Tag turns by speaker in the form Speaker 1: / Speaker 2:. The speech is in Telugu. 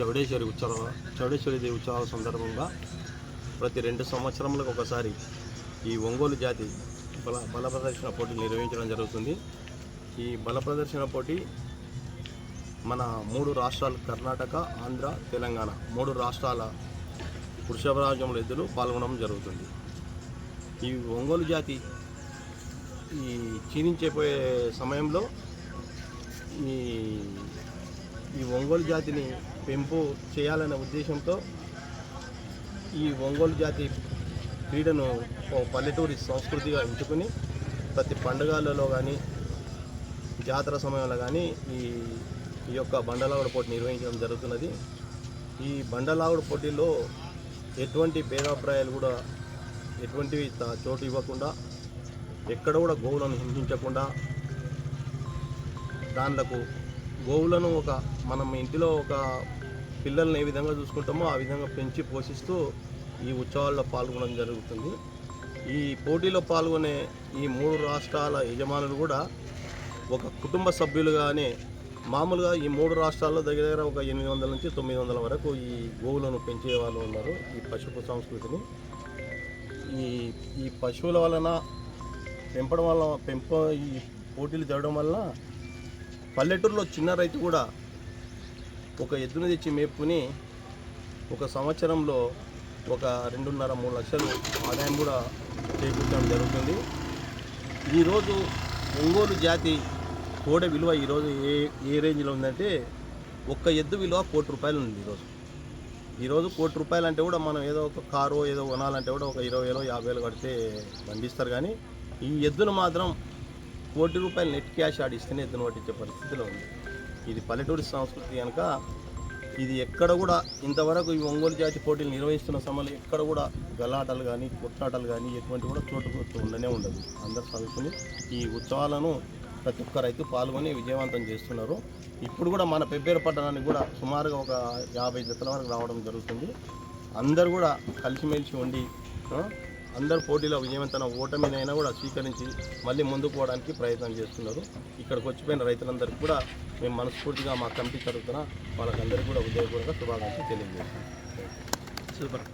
Speaker 1: చౌడేశ్వరి ఉత్సవం చౌడేశ్వరి దేవి ఉత్సవాల సందర్భంగా ప్రతి రెండు సంవత్సరములకు ఒకసారి ఈ ఒంగోలు జాతి బల బల ప్రదర్శన పోటీ నిర్వహించడం జరుగుతుంది. ఈ బల ప్రదర్శన పోటీ మన మూడు రాష్ట్రాలు కర్ణాటక ఆంధ్ర తెలంగాణ మూడు రాష్ట్రాల వృషభరాజముల ఎద్దులు పాల్గొనడం జరుగుతుంది. ఈ ఒంగోలు జాతి ఈ క్షీణించిపోయే సమయంలో ఈ ఈ ఒంగోలు జాతిని పెంపు చేయాలనే ఉద్దేశంతో ఈ ఒంగోలు జాతి క్రీడను పల్లెటూరి సంస్కృతిగా ఎంచుకుని ప్రతి పండుగలలో కానీ జాతర సమయంలో కానీ ఈ ఈ యొక్క బండలాగుడు పోటీ నిర్వహించడం జరుగుతున్నది. ఈ బండలాగుడు పోటీలో ఎటువంటి భేదాభిప్రాయాలు కూడా ఎటువంటివి త- చోటు ఇవ్వకుండా ఎక్కడ కూడా గోవులను హింసించకుండా దాంట్లకు గోవులను ఒక మనం ఇంటిలో ఒక పిల్లల్ని ఏ విధంగా చూసుకుంటామో ఆ విధంగా పెంచి పోషిస్తూ ఈ ఉత్సవాల్లో పాల్గొనడం జరుగుతుంది. ఈ పోటీలో పాల్గొనే ఈ మూడు రాష్ట్రాల యజమానులు కూడా ఒక కుటుంబ సభ్యులుగానే మామూలుగా ఈ మూడు రాష్ట్రాల్లో దగ్గర దగ్గర ఒక ఎనిమిది వందల నుంచి తొమ్మిది వందల వరకు ఈ గోవులను పెంచే వాళ్ళు ఉన్నారు ఈ పశుపు సంస్కృతిని. ఈ ఈ పశువుల వలన పెంపడం వల్ల పెంప ఈ పోటీలు జరగడం వల్ల పల్లెటూరులో చిన్న రైతు కూడా ఒక ఎద్దును తెచ్చి మేపుకుని ఒక సంవత్సరంలో ఒక రెండున్నర మూడు లక్షలు ఆదాయం కూడా చేకూర్చడం జరుగుతుంది. ఈరోజు ఒంగోలు జాతి కోడె విలువ ఈరోజు ఏ ఏ రేంజ్లో ఉందంటే ఒక్క ఎద్దు విలువ కోటి రూపాయలు ఉంది ఈరోజు. ఈరోజు కోటి రూపాయలు అంటే కూడా మనం ఏదో ఒక కారు ఏదో కొనాలంటే కూడా ఒక ఇరవై వేలు యాభై వేలు కడితే పండిస్తారు కానీ ఈ ఎద్దును మాత్రం కోటి రూపాయలు నెట్ క్యాష్ ఆడిస్తేనే ఎద్దును పట్టించే పరిస్థితిలో ఉంది. ఇది పల్లెటూరి సంస్కృతి కనుక ఇది ఎక్కడ కూడా ఇంతవరకు ఈ ఒంగోలు జాతి పోటీలు నిర్వహిస్తున్న సమయంలో ఎక్కడ కూడా గలాటలు కానీ కొట్లాటలు కానీ ఎటువంటి కూడా చోటు ఉండనే ఉండదు. అందరు చదువుకుని ఈ ఉత్సవాలను ప్రతి ఒక్క రైతు పాల్గొని విజయవంతం చేస్తున్నారు. ఇప్పుడు కూడా మన పెబ్బేరు పట్టణానికి కూడా సుమారుగా ఒక యాభై జతల వరకు రావడం జరుగుతుంది. అందరు కూడా కలిసిమెలిసి ఉండి అందరు పోటీలో విజయవంతమైన ఓటమినైనా కూడా స్వీకరించి మళ్ళీ ముందుకు పోవడానికి ప్రయత్నం చేస్తున్నారు. ఇక్కడికి వచ్చిపోయిన రైతులందరికీ కూడా మేము మనస్ఫూర్తిగా మా కమిటీ తరఫున వాళ్ళకందరికీ కూడా ఉదయపూర్వక శుభాకాంక్షలు తెలియజేస్తున్నాం.
Speaker 2: సూపర్.